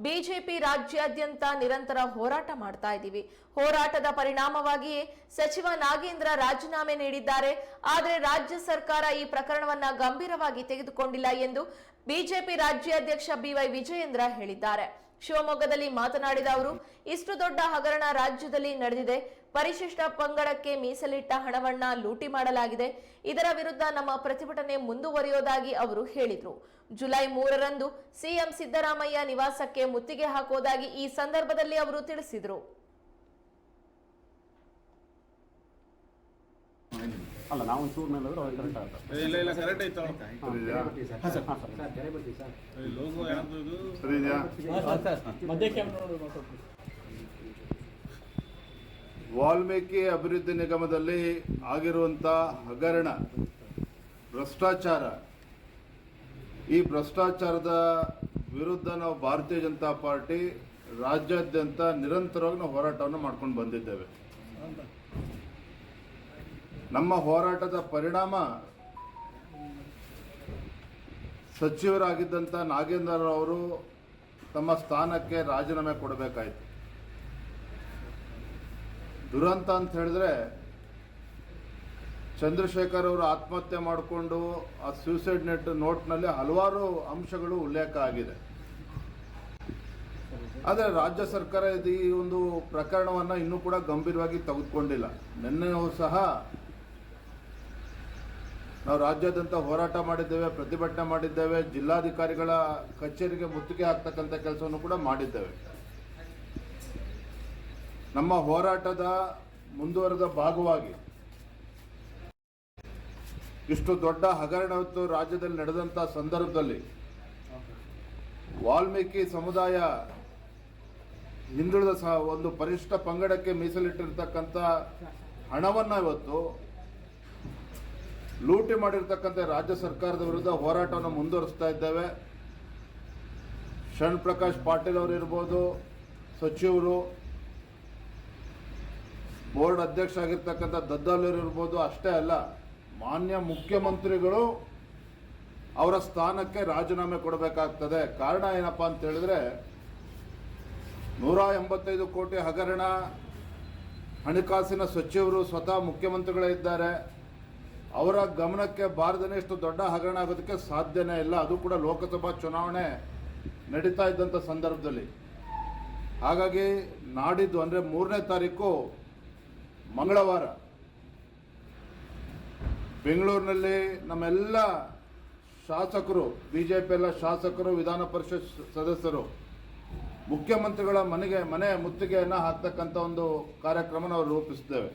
BJP ರಾಜ್ಯಾದ್ಯಂತ ನಿರಂತರ ಹೋರಾಟ ಮಾಡ್ತಾ ಇದ್ದೀವಿ. ಹೋರಾಟದ ಪರಿಣಾಮವಾಗಿಯೇ ಸಚಿವ ನಾಗೇಂದ್ರ ರಾಜೀನಾಮೆ ನೀಡಿದ್ದಾರೆ. ಆದರೆ ರಾಜ್ಯ ಸರ್ಕಾರ ಈ ಪ್ರಕರಣವನ್ನ ಗಂಭೀರವಾಗಿ ತೆಗೆದುಕೊಂಡಿಲ್ಲ ಎಂದು ಬಿಜೆಪಿ ರಾಜ್ಯಾಧ್ಯಕ್ಷ ಬಿವೈ ವಿಜಯೇಂದ್ರ ಹೇಳಿದ್ದಾರೆ. ಶಿವಮೊಗ್ಗದಲ್ಲಿ ಮಾತನಾಡಿದ ಅವರು, ಇಷ್ಟು ದೊಡ್ಡ ಹಗರಣ ರಾಜ್ಯದಲ್ಲಿ ನಡೆದಿದೆ. ಪರಿಶಿಷ್ಟ ಪಂಗಡಕ್ಕೆ ಮೀಸಲಿಟ್ಟ ಹಣವನ್ನ ಲೂಟಿ ಮಾಡಲಾಗಿದೆ. ಇದರ ವಿರುದ್ಧ ನಮ್ಮ ಪ್ರತಿಭಟನೆ ಮುಂದುವರಿಯೋದಾಗಿ ಅವರು ಹೇಳಿದರು. ಜುಲೈ ಮೂರರಂದು ಸಿಎಂ ಸಿದ್ದರಾಮಯ್ಯ ನಿವಾಸಕ್ಕೆ ಮುತ್ತಿಗೆ ಹಾಕೋದಾಗಿ ಈ ಸಂದರ್ಭದಲ್ಲಿ ಅವರು ತಿಳಿಸಿದರು. ಅಲ್ಲ ನಾವು ಚೂರ್ ಮೇಲೆ ಹೋದ್ರೆ ಅವ್ರಿಗೆ ಕರೆಕ್ಟ್ ಆಗುತ್ತೆ. ಇಲ್ಲ ಇಲ್ಲ ಕರೆಕ್ಟ್ ಐತೋ ಸರ್. ಹಾಂ ಸರ್ ಲೋಗೋ ಯಾವುದು ಇದು? ಸರಿ ಇದೆಯಾ ಮಧ್ಯ ಕ್ಯಾಮ್ರಾ ನೋಡಿ ಮಾತಾಡ್ತೀವಿ ವಾಲ್ಮೀಕಿ ಅಭಿವೃದ್ಧಿ ನಿಗಮದಲ್ಲಿ ಆಗಿರುವಂಥ ಹಗರಣ, ಭ್ರಷ್ಟಾಚಾರ. ಈ ಭ್ರಷ್ಟಾಚಾರದ ವಿರುದ್ಧ ನಾವು ಭಾರತೀಯ ಜನತಾ ಪಾರ್ಟಿ ರಾಜ್ಯಾದ್ಯಂತ ನಿರಂತರವಾಗಿ ನಾವು ಹೋರಾಟವನ್ನು ಮಾಡ್ಕೊಂಡು ಬಂದಿದ್ದೇವೆ. ನಮ್ಮ ಹೋರಾಟದ ಪರಿಣಾಮ ಸಚಿವರಾಗಿದ್ದಂಥ ನಾಗೇಂದ್ರ ಅವರು ತಮ್ಮ ಸ್ಥಾನಕ್ಕೆ ರಾಜೀನಾಮೆ ಕೊಡಬೇಕಾಯಿತು. ದುರಂತ ಅಂತ ಹೇಳಿದ್ರೆ ಚಂದ್ರಶೇಖರ್ ಅವರು ಆತ್ಮಹತ್ಯೆ ಮಾಡಿಕೊಂಡು ಆ ಸೂಸೈಡ್ ನೆಟ್ ನೋಟ್ನಲ್ಲಿ ಹಲವಾರು ಅಂಶಗಳು ಉಲ್ಲೇಖ ಆಗಿದೆ. ಆದರೆ ರಾಜ್ಯ ಸರ್ಕಾರ ಇದು ಈ ಒಂದು ಪ್ರಕರಣವನ್ನು ಇನ್ನೂ ಕೂಡ ಗಂಭೀರವಾಗಿ ತೆಗೆದುಕೊಂಡಿಲ್ಲ. ನಿನ್ನೆಯೂ ಸಹ ನಾವು ರಾಜ್ಯಾದ್ಯಂತ ಹೋರಾಟ ಮಾಡಿದ್ದೇವೆ, ಪ್ರತಿಭಟನೆ ಮಾಡಿದ್ದೇವೆ, ಜಿಲ್ಲಾಧಿಕಾರಿಗಳ ಕಚೇರಿಗೆ ಮುತ್ತಿಗೆ ಹಾಕ್ತಕ್ಕಂಥ ಕೆಲಸವನ್ನು ಕೂಡ ಮಾಡಿದ್ದೇವೆ. ನಮ್ಮ ಹೋರಾಟದ ಮುಂದುವರೆದ ಭಾಗವಾಗಿ ಇಷ್ಟು ದೊಡ್ಡ ಹಗರಣ ರಾಜ್ಯದಲ್ಲಿ ನಡೆದಂಥ ಸಂದರ್ಭದಲ್ಲಿ ವಾಲ್ಮೀಕಿ ಸಮುದಾಯ ಹಿಂದುಳಿದ ಸಹ ಒಂದು ಪರಿಷ್ಠ ಪಂಗಡಕ್ಕೆ ಮೀಸಲಿಟ್ಟಿರ್ತಕ್ಕಂಥ ಹಣವನ್ನು ಇವತ್ತು ಲೂಟಿ ಮಾಡಿರ್ತಕ್ಕಂಥ ರಾಜ್ಯ ಸರ್ಕಾರದ ವಿರುದ್ಧ ಹೋರಾಟವನ್ನು ಮುಂದುವರಿಸ್ತಾ ಇದ್ದೇವೆ. ಶರಣ್ ಪ್ರಕಾಶ್ ಪಾಟೀಲ್ ಅವರು ಇರ್ಬೋದು, ಸಚಿವರು ಬೋರ್ಡ್ ಅಧ್ಯಕ್ಷ ಆಗಿರ್ತಕ್ಕಂಥ ದದ್ದಾಲೂರು ಇರ್ಬೋದು, ಅಷ್ಟೇ ಅಲ್ಲ, ಮಾನ್ಯ ಮುಖ್ಯಮಂತ್ರಿಗಳು ಅವರ ಸ್ಥಾನಕ್ಕೆ ರಾಜೀನಾಮೆ ಕೊಡಬೇಕಾಗ್ತದೆ. ಕಾರಣ ಏನಪ್ಪ ಅಂತ ಹೇಳಿದ್ರೆ, ನೂರ ಎಂಬತ್ತೈದು ಕೋಟಿ ಹಗರಣ, ಹಣಕಾಸಿನ ಸಚಿವರು ಸ್ವತಃ ಮುಖ್ಯಮಂತ್ರಿಗಳೇ ಇದ್ದಾರೆ. ಅವರ ಗಮನಕ್ಕೆ ಬಾರದೇ ಇಷ್ಟು ದೊಡ್ಡ ಹಗರಣ ಆಗೋದಕ್ಕೆ ಸಾಧ್ಯನೇ ಇಲ್ಲ. ಅದು ಕೂಡ ಲೋಕಸಭಾ ಚುನಾವಣೆ ನಡೀತಾ ಇದ್ದಂಥ ಸಂದರ್ಭದಲ್ಲಿ. ಹಾಗಾಗಿ ನಾಡಿದ್ದು ಅಂದರೆ ಮೂರನೇ ತಾರೀಕು ಮಂಗಳವಾರ ಬೆಂಗಳೂರಿನಲ್ಲಿ ನಮ್ಮೆಲ್ಲ ಶಾಸಕರು ಬಿ ಜೆ ಪಿ ಎಲ್ಲ ಶಾಸಕರು, ವಿಧಾನ ಪರಿಷತ್ ಸದಸ್ಯರು, ಮುಖ್ಯಮಂತ್ರಿಗಳ ಮನೆಗೆ, ಮನೆ ಮುತ್ತಿಗೆಯನ್ನು ಹಾಕ್ತಕ್ಕಂಥ ಒಂದು ಕಾರ್ಯಕ್ರಮ ನಾವು ರೂಪಿಸಿದ್ದೇವೆ.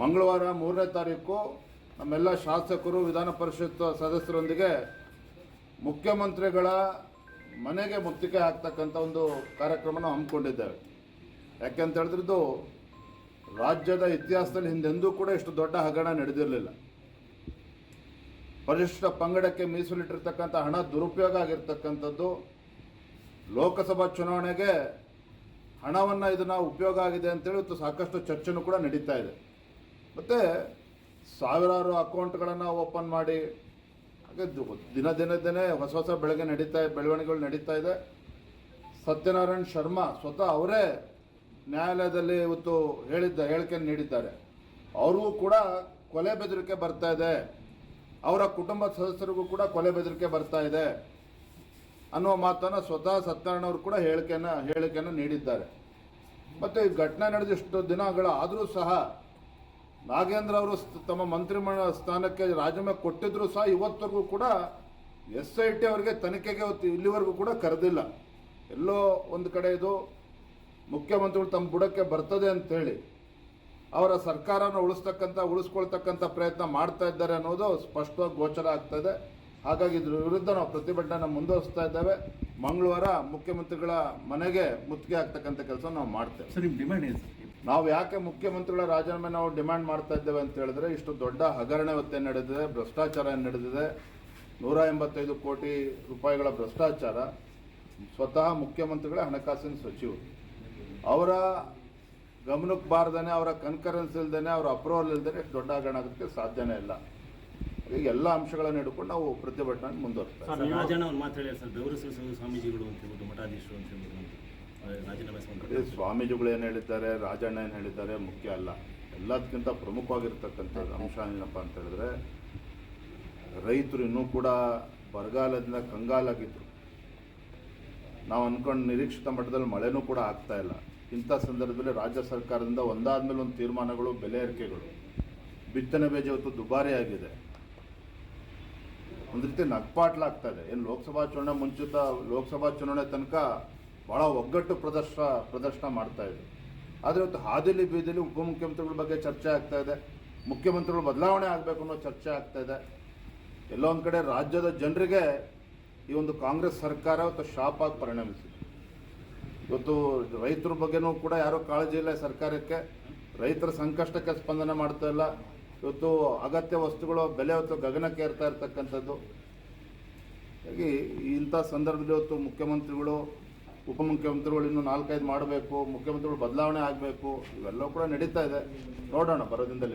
ಮಂಗಳವಾರ ಮೂರನೇ ತಾರೀಕು ನಮ್ಮೆಲ್ಲ ಶಾಸಕರು, ವಿಧಾನ ಪರಿಷತ್ ಸದಸ್ಯರೊಂದಿಗೆ ಮುಖ್ಯಮಂತ್ರಿಗಳ ಮನೆಗೆ ಮುತ್ತಿಗೆ ಹಾಕ್ತಕ್ಕಂಥ ಒಂದು ಕಾರ್ಯಕ್ರಮನ ಹಮ್ಮಿಕೊಂಡಿದ್ದೇವೆ. ಯಾಕೆಂತ ಹೇಳಿದ್ರೆ ಇದು ರಾಜ್ಯದ ಇತಿಹಾಸದಲ್ಲಿ ಹಿಂದೆಂದೂ ಕೂಡ ಇಷ್ಟು ದೊಡ್ಡ ಹಗರಣ ನಡೆದಿರಲಿಲ್ಲ. ಪರಿಶಿಷ್ಟ ಪಂಗಡಕ್ಕೆ ಮೀಸಲಿಟ್ಟಿರ್ತಕ್ಕಂಥ ಹಣ ದುರುಪಯೋಗ ಆಗಿರ್ತಕ್ಕಂಥದ್ದು, ಲೋಕಸಭಾ ಚುನಾವಣೆಗೆ ಹಣವನ್ನು ಇದನ್ನ ಉಪಯೋಗ ಆಗಿದೆ ಅಂತೇಳಿ ಇವತ್ತು ಸಾಕಷ್ಟು ಚರ್ಚೆನೂ ಕೂಡ ನಡೀತಾ ಇದೆ. ಮತ್ತು ಸಾವಿರಾರು ಅಕೌಂಟ್ಗಳನ್ನು ಓಪನ್ ಮಾಡಿ, ಹಾಗೆ ದಿನ ದಿನ ದಿನೇ ಹೊಸ ಹೊಸ ಬೆಳಗ್ಗೆ ನಡೀತಾ ಬೆಳವಣಿಗೆಗಳು ನಡೀತಾ ಇದೆ. ಸತ್ಯನಾರಾಯಣ್ ಶರ್ಮಾ ಸ್ವತಃ ಅವರೇ ನ್ಯಾಯಾಲಯದಲ್ಲಿ ಇವತ್ತು ಹೇಳಿದ್ದ, ಹೇಳಿಕೆ ನೀಡಿದ್ದಾರೆ. ಅವ್ರಿಗೂ ಕೂಡ ಕೊಲೆ ಬೆದರಿಕೆ ಬರ್ತಾ ಇದೆ. ಅವರ ಕುಟುಂಬ ಸದಸ್ಯರಿಗೂ ಕೂಡ ಕೊಲೆ ಬೆದರಿಕೆ ಬರ್ತಾ ಇದೆ ಅನ್ನುವ ಮಾತನ್ನು ಸ್ವತಃ ಸತ್ಯನಾರಾಯಣ ಅವರು ಕೂಡ ಹೇಳಿಕೆಯನ್ನು ಹೇಳಿಕೆಯನ್ನು ನೀಡಿದ್ದಾರೆ. ಮತ್ತು ಈ ಘಟನೆ ನಡೆದಿಷ್ಟು ದಿನಗಳು ಆದರೂ ಸಹ ನಾಗೇಂದ್ರ ಅವರು ತಮ್ಮ ಮಂತ್ರಿಮಂಡಲ ಸ್ಥಾನಕ್ಕೆ ರಾಜೀನಾಮೆ ಕೊಟ್ಟಿದ್ರು ಸಹ ಇವತ್ತಿಗೂ ಕೂಡ ಎಸ್ ಐ ಟಿ ಅವರಿಗೆ ತನಿಖೆಗೆ ಇಲ್ಲಿವರೆಗೂ ಕೂಡ ಕರೆದಿಲ್ಲ. ಎಲ್ಲೋ ಒಂದು ಕಡೆ ಇದು ಮುಖ್ಯಮಂತ್ರಿಗಳು ತಮ್ಮ ಬುಡಕ್ಕೆ ಬರ್ತದೆ ಅಂತೇಳಿ ಅವರ ಸರ್ಕಾರನ ಉಳಿಸ್ತಕ್ಕಂಥ ಉಳಿಸ್ಕೊಳ್ತಕ್ಕಂಥ ಪ್ರಯತ್ನ ಮಾಡ್ತಾ ಇದ್ದಾರೆ ಅನ್ನೋದು ಸ್ಪಷ್ಟವಾಗಿ ಗೋಚರ ಆಗ್ತದೆ ಹಾಗಾಗಿ ಇದ್ರ ವಿರುದ್ಧ ನಾವು ಪ್ರತಿಭಟನೆ ಮುಂದುವರಿಸ್ತಾ ಇದ್ದೇವೆ. ಮಂಗಳವಾರ ಮುಖ್ಯಮಂತ್ರಿಗಳ ಮನೆಗೆ ಮುತ್ತಿಗೆ ಆಗ್ತಕ್ಕಂಥ ಕೆಲಸ ನಾವು ಮಾಡ್ತೇವೆ. ಸರ್ ನಿಮ್ಮ ಡಿಮ್ಯಾಂಡ್ ಏನು ಸರ್? ನಾವು ಯಾಕೆ ಮುಖ್ಯಮಂತ್ರಿಗಳ ರಾಜೀನಾಮೆ ನಾವು ಡಿಮ್ಯಾಂಡ್ ಮಾಡ್ತಾ ಇದ್ದೇವೆ ಅಂತ ಹೇಳಿದ್ರೆ ಇಷ್ಟು ದೊಡ್ಡ ಹಗರಣ ಒತ್ತೆ ನಡೆದಿದೆ ಭ್ರಷ್ಟಾಚಾರ ಏನು ನಡೆದಿದೆ ನೂರ ಎಂಬತ್ತೈದು ಕೋಟಿ ರೂಪಾಯಿಗಳ ಭ್ರಷ್ಟಾಚಾರ ಸ್ವತಃ ಮುಖ್ಯಮಂತ್ರಿಗಳೇ ಹಣಕಾಸಿನ ಸಚಿವರು. ಅವರ ಗಮನಕ್ಕೆ ಬಾರ್ದೇ ಅವರ ಕನ್ಕರೆನ್ಸ್ ಇಲ್ದೇ ಅವರ ಅಪ್ರೂವಲ್ ಇಲ್ದೇ ದೊಡ್ಡ ಹಗರಣ ಆಗೋದಕ್ಕೆ ಸಾಧ್ಯನೇ ಇಲ್ಲ. ಈಗ ಎಲ್ಲ ಅಂಶಗಳನ್ನು ಹಿಡ್ಕೊಂಡು ನಾವು ಪ್ರತಿಭಟನೆ ಮುಂದುವರ್ತಾ ಇದ್ದೀವಿ. ಸರ್ ನೀವು ಮಾತು ಹೇಳಿ ಸರ್ ಬೆವರು ಸ್ವಾಮೀಜಿಗಳು ಅಂತ ಮಠಾಧೀಶರು ಸ್ವಾಮೀಜಿಗಳು ಏನು ಹೇಳಿದ್ದಾರೆ ರಾಜಣ್ಣ ಏನು ಹೇಳಿದ್ದಾರೆ ಮುಖ್ಯ ಅಲ್ಲ. ಎಲ್ಲದಕ್ಕಿಂತ ಪ್ರಮುಖವಾಗಿರ್ತಕ್ಕಂಥದ್ದು ಅಂಶ ಏನಪ್ಪ ಅಂತ ಹೇಳಿದ್ರೆ ರೈತರು ಇನ್ನೂ ಕೂಡ ಬರಗಾಲದಿಂದ ಕಂಗಾಲಾಗಿದ್ರು. ನಾವು ಅನ್ಕೊಂಡು ನಿರೀಕ್ಷಿತ ಮಟ್ಟದಲ್ಲಿ ಮಳೆನೂ ಕೂಡ ಆಗ್ತಾ ಇಲ್ಲ. ಇಂಥ ಸಂದರ್ಭದಲ್ಲಿ ರಾಜ್ಯ ಸರ್ಕಾರದಿಂದ ಒಂದಾದ ಮೇಲೆ ಒಂದು ತೀರ್ಮಾನಗಳು, ಬೆಲೆ ಏರಿಕೆಗಳು. ಬಿತ್ತನೆ ಬೀಜ ಇವತ್ತು ದುಬಾರಿ ಆಗಿದೆ. ಒಂದು ರೀತಿ ನಗ್ಪಾಟ್ಲಾಗ್ತಾ ಇದೆ. ಏನು ಲೋಕಸಭಾ ಚುನಾವಣೆ ಮುಂಚಿತ ಲೋಕಸಭಾ ಚುನಾವಣೆ ತನಕ ಭಾಳ ಒಗ್ಗಟ್ಟು ಪ್ರದರ್ಶ, ಪ್ರದರ್ಶನ ಮಾಡ್ತಾ ಇದೆ. ಆದರೆ ಇವತ್ತು ಹಾದಿಲಿ ಬೀದಿಲಿ ಉಪಮುಖ್ಯಮಂತ್ರಿಗಳ ಬಗ್ಗೆ ಚರ್ಚೆ ಆಗ್ತಾ ಇದೆ. ಮುಖ್ಯಮಂತ್ರಿಗಳು ಬದಲಾವಣೆ ಆಗಬೇಕು ಅನ್ನೋ ಚರ್ಚೆ ಆಗ್ತಾ ಇದೆ. ಎಲ್ಲೋ ಕಡೆ ರಾಜ್ಯದ ಜನರಿಗೆ ಈ ಒಂದು ಕಾಂಗ್ರೆಸ್ ಸರ್ಕಾರ ಇವತ್ತು ಶಾಪಾಗಿ ಪರಿಣಮಿಸಿದೆ. ಇವತ್ತು ರೈತರ ಬಗ್ಗೆನೂ ಕೂಡ ಯಾರೂ ಕಾಳಜಿ ಇಲ್ಲ ಸರ್ಕಾರಕ್ಕೆ. ರೈತರ ಸಂಕಷ್ಟಕ್ಕೆ ಸ್ಪಂದನೆ ಮಾಡ್ತಾ ಇಲ್ಲ. ಇವತ್ತು ಅಗತ್ಯ ವಸ್ತುಗಳು ಬೆಲೆ ಇವತ್ತು ಗಗನಕ್ಕೆ ಏರ್ತಾ ಇರ್ತಕ್ಕಂಥದ್ದು. ಹಾಗಾಗಿ ಇಂಥ ಸಂದರ್ಭದಲ್ಲಿ ಇವತ್ತು ಮುಖ್ಯಮಂತ್ರಿಗಳು, ಉಪಮುಖ್ಯಮಂತ್ರಿಗಳು ಇನ್ನೂ ನಾಲ್ಕೈದು ಮಾಡಬೇಕು, ಮುಖ್ಯಮಂತ್ರಿಗಳು ಬದಲಾವಣೆ ಆಗಬೇಕು, ಇವೆಲ್ಲವೂ ಕೂಡ ನಡೀತಾ ಇದೆ. ನೋಡೋಣ ಬರೋದಿಂದಲ್ಲಿ